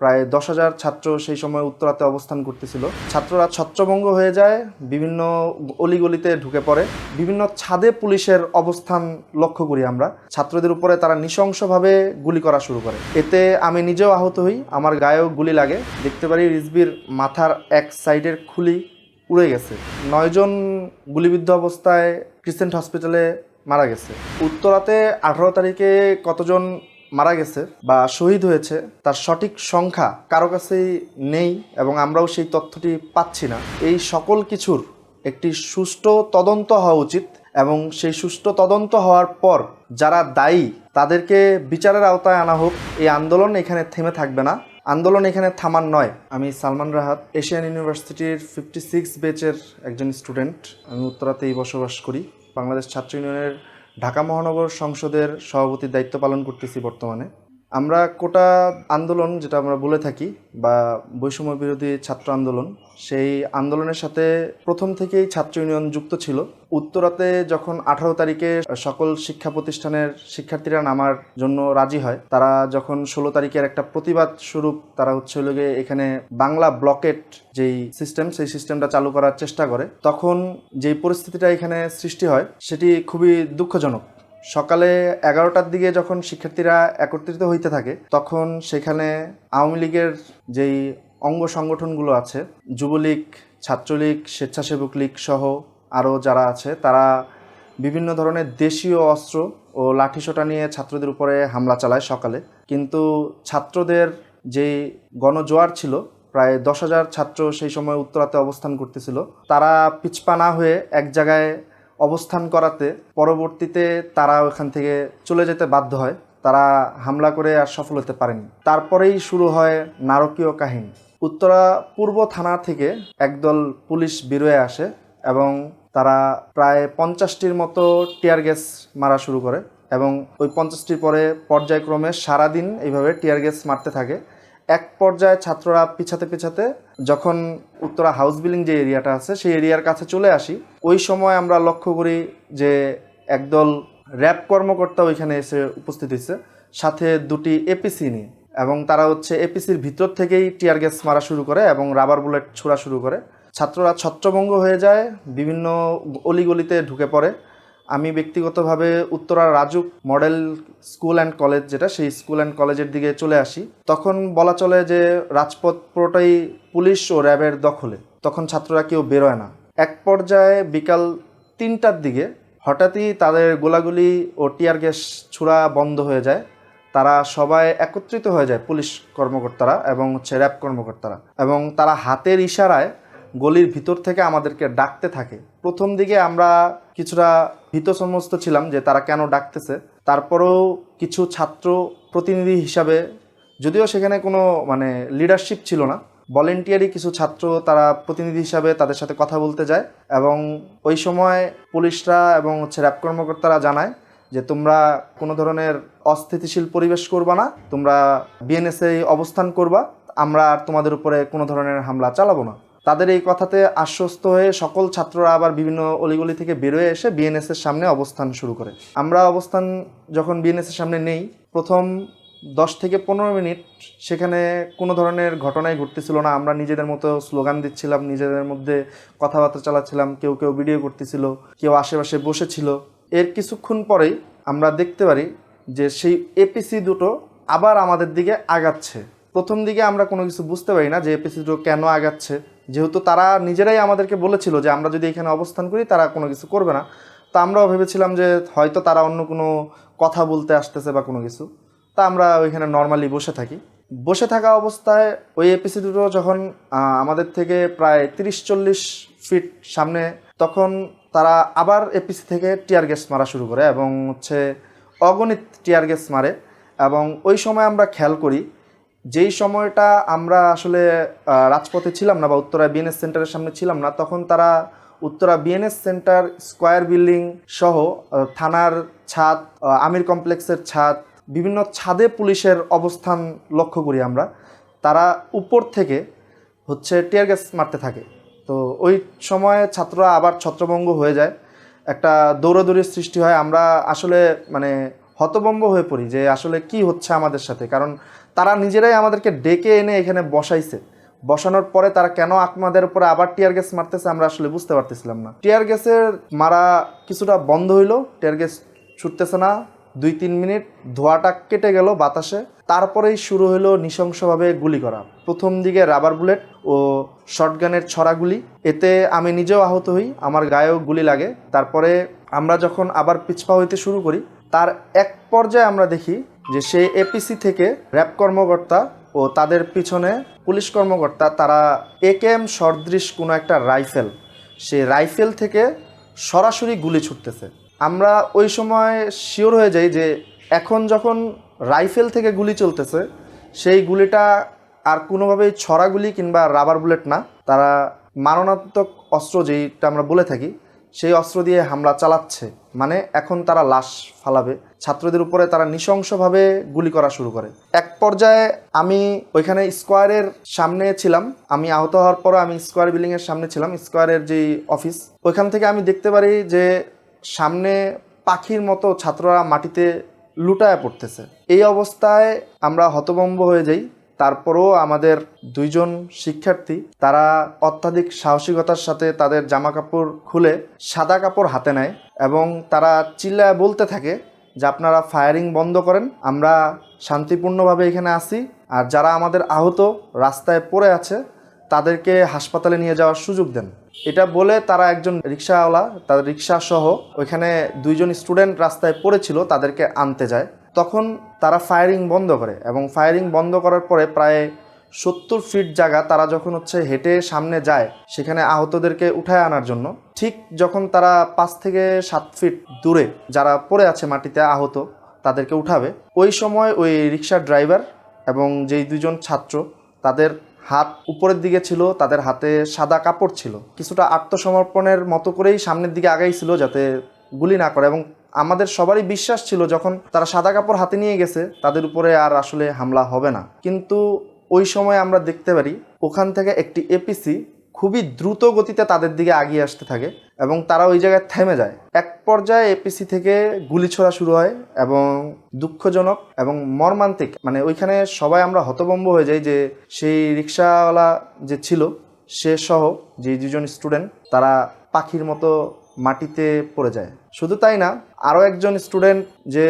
প্রায় দশ হাজার ছাত্র সেই সময় উত্তরাতে অবস্থান করতেছিল। ছাত্ররা ছত্রভঙ্গ হয়ে যায়, বিভিন্ন অলিগলিতে ঢুকে পড়ে। বিভিন্ন ছাদে পুলিশের অবস্থান লক্ষ্য করি আমরা। ছাত্রদের উপরে তারা নৃশংসভাবে গুলি করা শুরু করে। এতে আমি নিজেও আহত হই, আমার গায়েও গুলি লাগে। দেখতে পারি রিজবির মাথার এক সাইডের খুলি উড়ে গেছে। নয়জন গুলিবিদ্ধ অবস্থায় ক্রিসেন্ট হসপিটালে মারা গেছে। উত্তরাতে আঠারো তারিখে কতজন মারা গেছে বা শহীদ হয়েছে, তার সঠিক সংখ্যা কারও কাছেই নেই এবং আমরাও সেই তথ্যটি পাচ্ছি না। এই সকল কিছুর একটি সুষ্ঠু তদন্ত হওয়া উচিত এবং সেই সুষ্ঠু তদন্ত হওয়ার পর যারা দায়ী, তাদেরকে বিচারের আওতায় আনা হোক। এই আন্দোলন এখানে থেমে থাকবে না। আন্দোলন এখানে থামার নয়। আমি সালমান রাহাত, এশিয়ান ইউনিভার্সিটির ফিফটি সিক্স বেচের একজন স্টুডেন্ট। আমি উত্তরাতেই বসবাস করি। বাংলাদেশ ছাত্র ইউনিয়নের ঢাকা মহানগর সংসদের সভাপতির দায়িত্ব পালন করতেছি বর্তমানে। আমরা কোটা আন্দোলন যেটা আমরা বলে থাকি বা বৈষম্য বিরোধী ছাত্র আন্দোলন, সেই আন্দোলনের সাথে প্রথম থেকেই ছাত্র ইউনিয়ন যুক্ত ছিল। উত্তরাতে যখন আঠারো তারিখে সকল শিক্ষা প্রতিষ্ঠানের শিক্ষার্থীরা নামার জন্য রাজি হয়, তারা যখন ষোলো তারিখের একটা প্রতিবাদ স্বরূপ, তারা হচ্ছে গিয়ে এখানে বাংলা ব্লকেট যেই সিস্টেম সেই সিস্টেমটা চালু করার চেষ্টা করে, তখন যেই পরিস্থিতিটা এখানে সৃষ্টি হয়, সেটি খুবই দুঃখজনক। সকালে এগারোটার দিকে যখন শিক্ষার্থীরা একত্রিত হইতে থাকে, তখন সেখানে আওয়ামী লীগের যেই অঙ্গ সংগঠনগুলো আছে, যুবলীগ, ছাত্রলীগ, স্বেচ্ছাসেবক লীগ সহ আরও যারা আছে, তারা বিভিন্ন ধরনের দেশীয় অস্ত্র ও লাঠিসোঁটা নিয়ে ছাত্রদের উপরে হামলা চালায় সকালে। কিন্তু ছাত্রদের যেই গণজোয়ার ছিল, প্রায় দশ হাজার ছাত্র সেই সময় উত্তরাতে অবস্থান করতেছিল, তারা পিছপা না হয়ে এক জায়গায় অবস্থান করাতে পরবর্তীতে তারা ওখান থেকে চলে যেতে বাধ্য হয়। তারা হামলা করে আর সফল হতে পারেনি। তারপরেই শুরু হয় নারকীয় কাহিনী। উত্তরা পূর্ব থানা থেকে একদল পুলিশ বেরোয় আসে এবং তারা প্রায় পঞ্চাশটির মতো টিয়ার গ্যাস মারা শুরু করে এবং ওই পঞ্চাশটির পরে পর্যায়ক্রমে সারাদিন এইভাবে টিয়ার গ্যাস মারতে থাকে। এক পর্যায়ে ছাত্ররা পিছাতে পিছাতে যখন উত্তরা হাউস বিল্ডিং যে এরিয়াটা আছে, সেই এরিয়ার কাছে চলে আসি। ওই সময় আমরা লক্ষ্য করি যে একদল র্যাব কর্মকর্তা ওইখানে এসে উপস্থিত হয়েছে সাথে দুটি এপিসি নিয়ে। এবং তারা হচ্ছে এপিসির ভিতর থেকেই টিয়ার গ্যাস মারা শুরু করে এবং রাবার বুলেট ছোড়া শুরু করে। ছাত্ররা ছত্রভঙ্গ হয়ে যায়, বিভিন্ন অলিগলিতে ঢুকে পড়ে। আমি ব্যক্তিগতভাবে Uttara Rajuk model school and college যেটা, সেই স্কুল অ্যান্ড কলেজের দিকে চলে আসি। তখন বলা চলে যে রাজপথ পুরোটাই পুলিশ ও র্যাবের দখলে। তখন ছাত্ররা কেউ বেরোয় না। এক পর্যায়ে বিকাল তিনটার দিকে হঠাৎই তাদের গোলাগুলি ও টিয়ার গ্যাস ছোড়া বন্ধ হয়ে যায়। তারা সবাই একত্রিত হয়ে যায় পুলিশ কর্মকর্তারা এবং হচ্ছে র্যাব কর্মকর্তারা। এবং তারা হাতের ইশারায় গলির ভিতর থেকে আমাদেরকে ডাকতে থাকে। প্রথম দিকে আমরা কিছুটা ভীত সমস্ত ছিলাম যে তারা কেন ডাকতেছে। তারপরেও কিছু ছাত্র প্রতিনিধি হিসাবে, যদিও সেখানে কোনো মানে লিডারশিপ ছিল না ভলেন্টিয়ারি কিছু ছাত্র তারা প্রতিনিধি হিসাবে তাদের সাথে কথা বলতে যায় এবং ওই সময় পুলিশরা এবং হচ্ছে র্যাব কর্মকর্তারা জানায় যে তোমরা কোনো ধরনের অস্থিতিশীল পরিবেশ করবা না, তোমরা বিএনএসএ অবস্থান করবা, আমরা আর তোমাদের উপরে কোনো ধরনের হামলা চালাবো না। তাদের এই কথাতে আশ্বস্ত হয়ে সকল ছাত্ররা আবার বিভিন্ন অলিগলি থেকে বেরোয় এসে বিএনএস এর সামনে অবস্থান শুরু করে। আমরা অবস্থান যখন বিএনএস এর সামনে নেই, প্রথম দশ থেকে পনেরো মিনিট সেখানে কোনো ধরনের ঘটনাই ঘটতেছিল না। আমরা নিজেদের মতো স্লোগান দিচ্ছিলাম, নিজেদের মধ্যে কথাবার্তা চালাচ্ছিলাম, কেউ কেউ ভিডিও করতেছিল, কেউ আশেপাশে বসেছিল। এর কিছুক্ষণ পরেই আমরা দেখতে পারি যে সেই এপিসি দুটো আবার আমাদের দিকে আগাচ্ছে। প্রথম দিকে আমরা কোনো কিছু বুঝতে পারি না যে এপিসি দুটো কেন আগাচ্ছে। যেহেতু তারা নিজেরাই আমাদেরকে বলেছিল যে আমরা যদি এখানে অবস্থান করি, তারা কোনো কিছু করবে না। তা আমরাও ভেবেছিলাম যে হয়তো তারা অন্য কোনো কথা বলতে আসতেছে বা কোনো কিছু। তা আমরা ওইখানে নর্মালি বসে থাকি। বসে থাকা অবস্থায় ওই এপিসি দুটো যখন আমাদের থেকে প্রায় তিরিশ চল্লিশ ফিট সামনে, তখন তারা আবার এপিসি থেকে টিয়ার গ্যাস মারা শুরু করে এবং হচ্ছে অগণিত টিয়ার গ্যাস মারে। এবং ওই সময় আমরা খেয়াল করি যেই সময়টা আমরা আসলে রাজপথে ছিলাম না বা উত্তরা বিএনএস সেন্টারের সামনে ছিলাম না, তখন তারা Uttara BNS centre square building সহ থানার ছাদ আমির কমপ্লেক্সের ছাদ, বিভিন্ন ছাদে পুলিশের অবস্থান লক্ষ্য করি আমরা। তারা উপর থেকে হচ্ছে টিয়ার গ্যাস মারতে থাকে। তো ওই সময়ে ছাত্ররা আবার ছত্রভঙ্গ হয়ে যায়। একটা দৌড়াদৌড়ির সৃষ্টি হয়। আমরা আসলে মানে হতভম্ব হয়ে পড়ি যে আসলে কি হচ্ছে আমাদের সাথে। কারণ তারা নিজেরাই আমাদেরকে ডেকে এনে এখানে বসাইছে। বসানোর পরে তারা কেন আমাদের উপরে আবার টিয়ার গ্যাস মারতেছে আমরা আসলে বুঝতে পারতেছিলাম না। টিয়ার গ্যাসের মারা কিছুটা বন্ধ হইল, টিয়ার গ্যাস ছুটতেছে না দুই তিন মিনিট ধোঁয়াটা কেটে গেল বাতাসে। তারপরেই শুরু হলো নৃশংসভাবে গুলি করা। প্রথম দিকে রাবার বুলেট ও শটগানের ছড়া গুলি। এতে আমি নিজেও আহত হই, আমার গায়েও গুলি লাগে। তারপরে আমরা যখন আবার পিছপা হইতে শুরু করি, তার এক পর্যায়ে আমরা দেখি যে সেই এপিসি থেকে র্যাব কর্মকর্তা ও তাদের পিছনে পুলিশ কর্মকর্তা, তারা একেএম সদৃশ কোনো একটা রাইফেল। সেই রাইফেল থেকে সরাসরি গুলি ছুটতেছে। আমরা ওই সময় শিওর হয়ে যাই যে এখন যখন রাইফেল থেকে গুলি চলতেছে, সেই গুলিটা আর কোনোভাবেই ছড়া গুলি কিংবা রাবার বুলেট না। তারা মারণাত্মক অস্ত্র যেইটা আমরা বলে থাকি, সেই অস্ত্র দিয়ে হামলা চালাচ্ছে। মানে এখন তারা লাশ ফালাবে। ছাত্রদের উপরে তারা নৃশংসভাবে গুলি করা শুরু করে। এক পর্যায়ে আমি ওইখানে স্কোয়ারের সামনে ছিলাম। আমি আহত হওয়ার পর আমি স্কোয়ার বিল্ডিংয়ের সামনে ছিলাম, স্কোয়ারের যেই অফিস। ওইখান থেকে আমি দেখতে পারি যে সামনে পাখির মতো ছাত্ররা মাটিতে লুটায় পড়তেছে। এই অবস্থায় আমরা হতভম্ব হয়ে যাই। তারপরও আমাদের দুইজন শিক্ষার্থী, তারা অত্যাধিক সাহসিকতার সাথে তাদের জামা কাপড় খুলে সাদা কাপড় হাতে নেয় এবং তারা চিল্লায় বলতে থাকে যে আপনারা ফায়ারিং বন্ধ করেন, আমরা শান্তিপূর্ণভাবে এখানে আসি আর যারা আমাদের আহত রাস্তায় পড়ে আছে, তাদেরকে হাসপাতালে নিয়ে যাওয়ার সুযোগ দেন। এটা বলে তারা একজন রিক্সাওয়ালা তাদের রিক্সা সহ ওইখানে দুইজন স্টুডেন্ট রাস্তায় পড়েছিল, তাদেরকে আনতে যায়। তখন তারা ফায়ারিং বন্ধ করে এবং ফায়ারিং বন্ধ করার পরে প্রায় সত্তর ফিট জায়গা তারা যখন হচ্ছে হেঁটে সামনে যায়, সেখানে আহতদেরকে উঠায় আনার জন্য। ঠিক যখন তারা পাঁচ থেকে সাত ফিট দূরে যারা পড়ে আছে মাটিতে আহত, তাদেরকে উঠাবে। ওই সময় ওই রিক্সার ড্রাইভার এবং যেই দুজন ছাত্র, তাদের হাত উপরের দিকে ছিল, তাদের হাতে সাদা কাপড় ছিল। কিছুটা আত্মসমর্পণের মতো করেই সামনের দিকে আগাইছিল যাতে গুলি না করে এবং আমাদের সবারই বিশ্বাস ছিল যখন তারা সাদা কাপড় হাতে নিয়ে গেছে, তাদের উপরে আর আসলে হামলা হবে না। কিন্তু ওই সময় আমরা দেখতে পারি, ওখান থেকে একটি এপিসি খুবই দ্রুত গতিতে তাদের দিকে আগিয়ে আসতে থাকে এবং তারা ওই জায়গায় থেমে যায়। এক পর্যায়ে এপিসি থেকে গুলি ছোড়া শুরু হয় এবং দুঃখজনক এবং মর্মান্তিক মানে ওইখানে সবাই আমরা হতভম্ব হয়ে যাই যে সেই রিক্সাওয়ালা যে ছিল, সে সহ যে দুজন স্টুডেন্ট, তারা পাখির মতো মাটিতে পড়ে যায়। শুধু তাই না, আরও একজন স্টুডেন্ট যে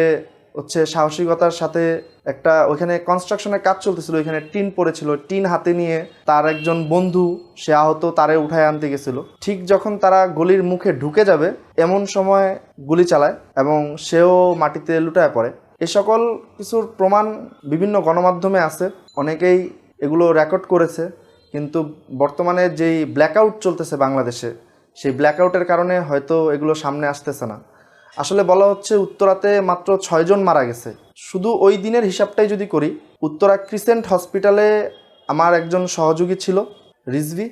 হচ্ছে সাহসিকতার সাথে একটা ওইখানে কনস্ট্রাকশনের কাজ চলতেছিল, ওইখানে টিন পড়েছিল, টিন হাতে নিয়ে তার একজন বন্ধু, সে আহত, তারে উঠায় আনতে গেছিল। ঠিক যখন তারা গলির মুখে ঢুকে যাবে, এমন সময় গুলি চালায় এবং সেও মাটিতে লুটায় পড়ে। এ সকল কিছুর প্রমাণ বিভিন্ন গণমাধ্যমে আছে। অনেকেই এগুলো রেকর্ড করেছে, কিন্তু বর্তমানে যেই ব্ল্যাকআউট চলতেছে বাংলাদেশে সেই ব্ল্যাকআউটের কারণে হয়তো এগুলো সামনে আসতেছে না। আসলে বলা হচ্ছে উত্তরাতে মাত্র ছয়জন মারা গেছে। শুধু ওই দিনের হিসাবটাই যদি করি, উত্তরা ক্রিসেন্ট হসপিটালে আমার একজন সহযোগী ছিল, রিজভি।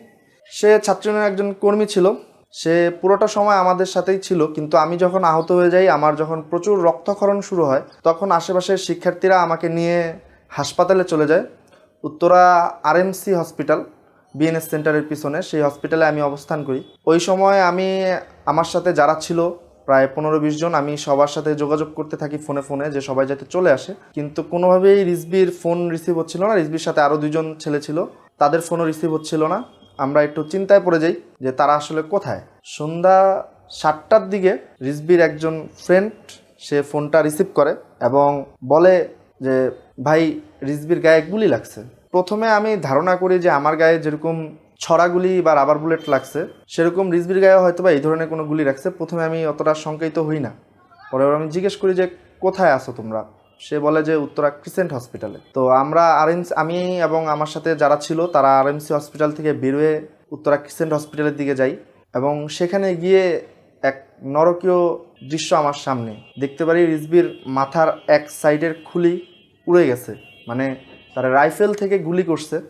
সে ছাত্রীনের একজন কর্মী ছিল। সে পুরোটা সময় আমাদের সাথেই ছিল, কিন্তু আমি যখন আহত হয়ে যাই, আমার যখন প্রচুর রক্তক্ষরণ শুরু হয়, তখন আশেপাশের শিক্ষার্থীরা আমাকে নিয়ে হাসপাতালে চলে যায়। Uttara RMC hospital. বিএনএস সেন্টারের পিছনে, সেই হসপিটালে আমি অবস্থান করি। ওই সময় আমি, আমার সাথে যারা ছিল, প্রায় পনেরো বিশ জন, আমি সবার সাথে যোগাযোগ করতে থাকি ফোনে ফোনে, যে সবাই যাতে চলে আসে। কিন্তু কোনোভাবেই রিসবির ফোন রিসিভ হচ্ছিল না। রিসবির সাথে আরও দুজন ছেলে ছিল, তাদের ফোনও রিসিভ হচ্ছিল না। আমরা একটু চিন্তায় পড়ে যাই যে তারা আসলে কোথায়। সন্ধ্যা সাতটার দিকে রিসবির একজন ফ্রেন্ড সে ফোনটা রিসিভ করে এবং বলে যে, ভাই রিসবির গায়ে গুলি লাগছে। প্রথমে আমি ধারণা করি যে আমার গায়ে যেরকম ছড়া গুলি বা রাবার বুলেট লাগছে, সেরকম রিজবির গায়ে হয়তো বা এই ধরনের কোনো গুলি রাখছে প্রথমে আমি অতটা শঙ্কিত হই না। পরে আমি জিজ্ঞেস করি যে, কোথায় আছো তোমরা? সে বলে যে, উত্তরা ক্রিসেন্ট হসপিটালে। তো আমরা আরএমসি, আমি এবং আমার সাথে যারা ছিল, তারা আরএমসি হসপিটাল থেকে বেরোয়ে উত্তরা ক্রিসেন্ট হসপিটালের দিকে যাই এবং সেখানে গিয়ে এক নরকীয় দৃশ্য আমার সামনে। দেখতে পারি রিসবির মাথার এক সাইডের খুলি উড়ে গেছে। মানে তার রাইফেল থেকে গুলি করছে,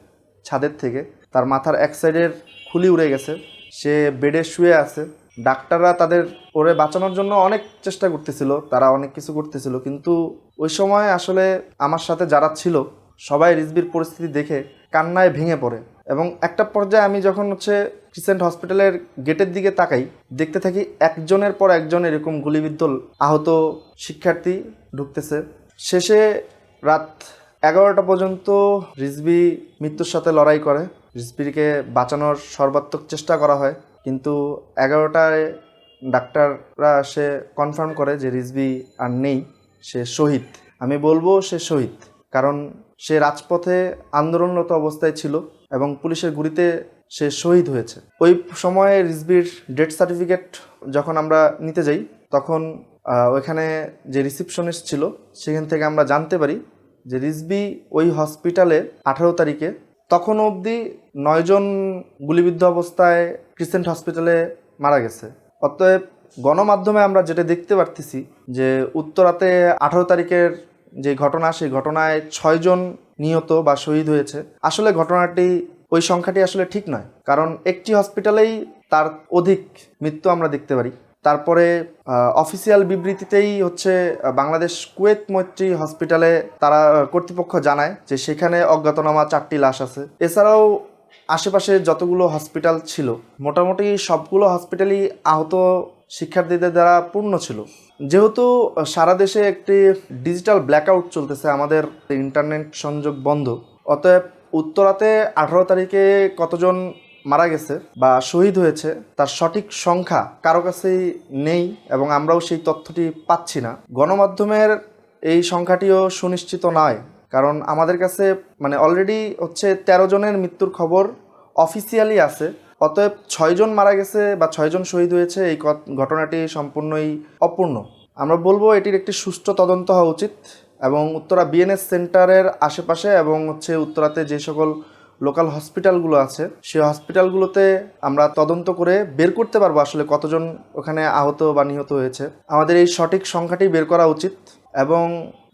ছাদের থেকে। তার মাথার এক সাইডের খুলি উড়ে গেছে। সে বেডে শুয়ে আছে। ডাক্তাররা তাদের ওরে বাঁচানোর জন্য অনেক চেষ্টা করতেছিল, তারা অনেক কিছু করতেছিল। কিন্তু ওই সময় আসলে আমার সাথে যারা ছিল, সবাই রিজবির পরিস্থিতি দেখে কান্নায় ভেঙে পড়ে। এবং একটা পর্যায়ে আমি যখন হচ্ছে ক্রিসেন্ট হসপিটালের গেটের দিকে তাকাই, দেখতে থাকি একজনের পর একজন এরকম গুলিবিদ্ধ আহত শিক্ষার্থী ঢুকতেছে। শেষে রাত এগারোটা পর্যন্ত রিজবি মৃত্যুর সাথে লড়াই করে। রিজবিকে বাঁচানোর সর্বাত্মক চেষ্টা করা হয়। কিন্তু এগারোটায় ডাক্তাররা সে কনফার্ম করে যে রিজবি আর নেই, সে শহীদ। আমি বলব সে শহীদ, কারণ সে রাজপথে আন্দোলনরত অবস্থায় ছিল এবং পুলিশের গুলিতে সে শহীদ হয়েছে। ওই সময়ে রিজবির ডেথ সার্টিফিকেট যখন আমরা নিতে যাই, তখন ওইখানে যে রিসিপশনিস্ট ছিল, সেখান থেকে আমরা জানতে পারি যে রিজবি ওই হসপিটালে আঠারো তারিখে, তখন অবধি নয়জন গুলিবিদ্ধ অবস্থায় ক্রিসেন্ট হসপিটালে মারা গেছে। অতএব গণমাধ্যমে আমরা যেটা দেখতে পারতেছি যে উত্তরাতে আঠারো তারিখের যে ঘটনা, সেই ঘটনায় ছয়জন নিহত বা শহীদ হয়েছে। আসলে ঘটনাটি ওই সংখ্যাটি আসলে ঠিক নয়, কারণ একটি হসপিটালেই তার অধিক মৃত্যু আমরা দেখতে পারি। তারপরে অফিসিয়াল বিবৃতিতেই হচ্ছে বাংলাদেশ কুয়েত মৈত্রী হসপিটালে তারা কর্তৃপক্ষ জানায় যে সেখানে অজ্ঞাতনামা চারটি লাশ আছে। এছাড়াও আশেপাশে যতগুলো হসপিটাল ছিল, মোটামুটি সবগুলো হসপিটালই আহত শিক্ষার্থীদের দ্বারা পূর্ণ ছিল। যেহেতু সারা দেশে একটি ডিজিটাল ব্ল্যাকআউট চলতেছে, আমাদের ইন্টারনেট সংযোগ বন্ধ, অতএব উত্তরাতে আঠারো তারিখে কতজন মারা গেছে বা শহীদ হয়েছে, তার সঠিক সংখ্যা কারও কাছেই নেই এবং আমরাও সেই তথ্যটি পাচ্ছি না। গণমাধ্যমের এই সংখ্যাটিও সুনিশ্চিত নয়, কারণ আমাদের কাছে মানে অলরেডি হচ্ছে তেরো জনের মৃত্যুর খবর অফিসিয়ালি আছে। অতএব ছয়জন মারা গেছে বা ছয়জন শহীদ হয়েছে, এই ঘটনাটি সম্পূর্ণই অপূর্ণ। আমরা বলব এটির একটি সুষ্ঠু তদন্ত হওয়া উচিত এবং উত্তরা বিএনএস সেন্টারের আশেপাশে এবং হচ্ছে উত্তরাতে যে সকল লোকাল হসপিটালগুলো আছে। সেই হসপিটালগুলোতে আমরা তদন্ত করে বের করতে পারব আসলে কতজন ওখানে আহত বা নিহত হয়েছে। আমাদের এই সঠিক সংখ্যাটি বের করা উচিত এবং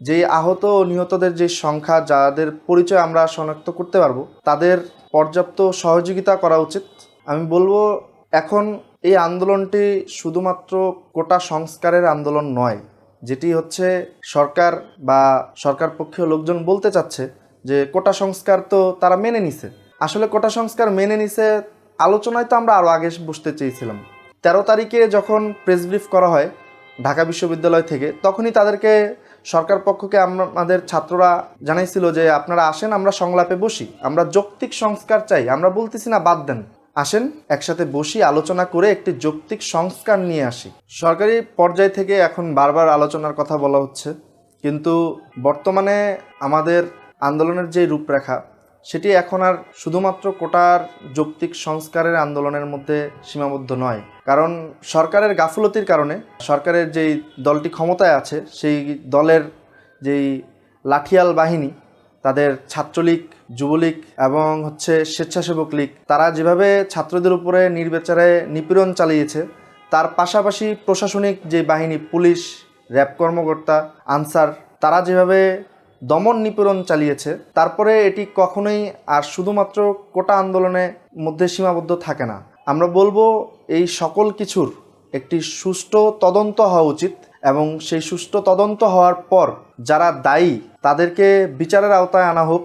যেই আহত ও নিহতদের যে সংখ্যা, যাদের পরিচয় আমরা শনাক্ত করতে পারব, তাদের পর্যাপ্ত সহযোগিতা করা উচিত। আমি বলব, এখন এই আন্দোলনটি শুধুমাত্র কোটা সংস্কারের আন্দোলন নয়, যেটি হচ্ছে সরকার বা সরকার পক্ষীয় লোকজন বলতে চাচ্ছে যে কোটা সংস্কার তো তারা মেনে নিছে। আসলে কোটা সংস্কার মেনে নিছে আলোচনায় তো আমরা আরও আগে বসতে চেয়েছিলাম। তেরো তারিখে যখন প্রেস ব্রিফ করা হয় ঢাকা বিশ্ববিদ্যালয় থেকে, তখনই তাদেরকে সরকার পক্ষকে আমাদের ছাত্ররা জানাইছিল যে, আপনারা আসেন, আমরা সংলাপে বসি। আমরা যৌক্তিক সংস্কার চাই। আমরা বলতেছি না, বাদ দেন। আসেন, একসাথে বসি, আলোচনা করে একটি যৌক্তিক সংস্কার নিয়ে আসি। সরকারি পর্যায় থেকে এখন বারবার আলোচনার কথা বলা হচ্ছে। কিন্তু বর্তমানে আমাদের আন্দোলনের যে রূপরেখা, সেটি এখন আর শুধুমাত্র কোটার যৌক্তিক সংস্কারের আন্দোলনের মধ্যে সীমাবদ্ধ নয়। কারণ সরকারের গাফলতির কারণে সরকারের যেই দলটি ক্ষমতায় আছে, সেই দলের যেই লাঠিয়াল বাহিনী, তাদের ছাত্রলীগ, যুবলীগ এবং হচ্ছে স্বেচ্ছাসেবক লীগ, তারা যেভাবে ছাত্রদের উপরে নির্বিচারে নিপীড়ন চালিয়েছে, তার পাশাপাশি প্রশাসনিক যে বাহিনী, পুলিশ, র্যাব কর্মকর্তা, আনসার, তারা যেভাবে দমন নিপীড়ন চালিয়েছে। তারপরে এটি কখনোই আর শুধুমাত্র কোটা আন্দোলনের মধ্যে সীমাবদ্ধ থাকে না। আমরা বলব এই সকল কিছুর একটি সুষ্ঠু তদন্ত হওয়া উচিত এবং সেই সুষ্ঠু তদন্ত হওয়ার পর যারা দায়ী তাদেরকে বিচারের আওতায় আনা হোক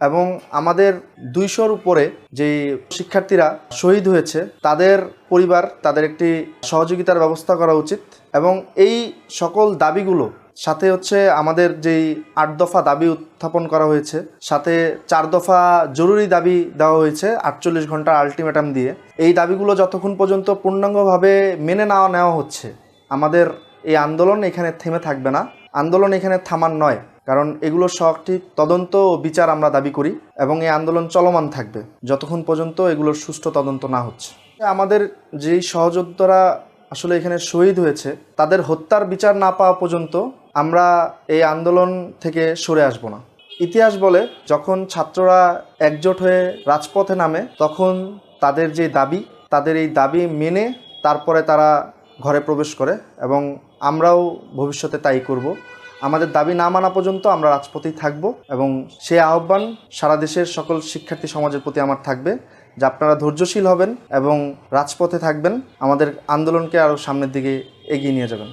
এবং আমাদের দুইশোর উপরে যে শিক্ষার্থীরা শহীদ হয়েছে, তাদের পরিবার, তাদের একটি সহযোগিতার ব্যবস্থা করা উচিত এবং এই সকল দাবিগুলো সাথে হচ্ছে আমাদের যেই আট দফা দাবি উত্থাপন করা হয়েছে, সাথে চার দফা জরুরি দাবি দেওয়া হয়েছে আটচল্লিশ ঘণ্টা আলটিমেটাম দিয়ে। এই দাবিগুলো যতক্ষণ পর্যন্ত পূর্ণাঙ্গভাবে মেনে নেওয়া নেওয়া হচ্ছে, আমাদের এই আন্দোলন এখানে থেমে থাকবে না। আন্দোলন এখানে থামার নয়, কারণ এগুলো সঠিক তদন্ত ও বিচার আমরা দাবি করি এবং এই আন্দোলন চলমান থাকবে, যতক্ষণ পর্যন্ত এগুলোর সুষ্ঠু তদন্ত না হচ্ছে। আমাদের যেই সহযোদ্ধারা আসলে এখানে শহীদ হয়েছে, তাদের হত্যার বিচার না পাওয়া পর্যন্ত আমরা এই আন্দোলন থেকে সরে আসব না। ইতিহাস বলে, যখন ছাত্ররা একজোট হয়ে রাজপথে নামে, তখন তাদের যে দাবি, তাদের এই দাবি মেনে তারপরে তারা ঘরে প্রবেশ করে এবং আমরাও ভবিষ্যতে তাই করব। আমাদের দাবি না মানা পর্যন্ত আমরা রাজপথেই থাকব এবং সেই আহ্বান সারা দেশের সকল শিক্ষার্থী সমাজের প্রতি আমার থাকবে যে আপনারা ধৈর্যশীল হবেন এবং রাজপথে থাকবেন। আমাদের আন্দোলনকে আরও সামনের দিকে এগিয়ে নিয়ে যাবেন।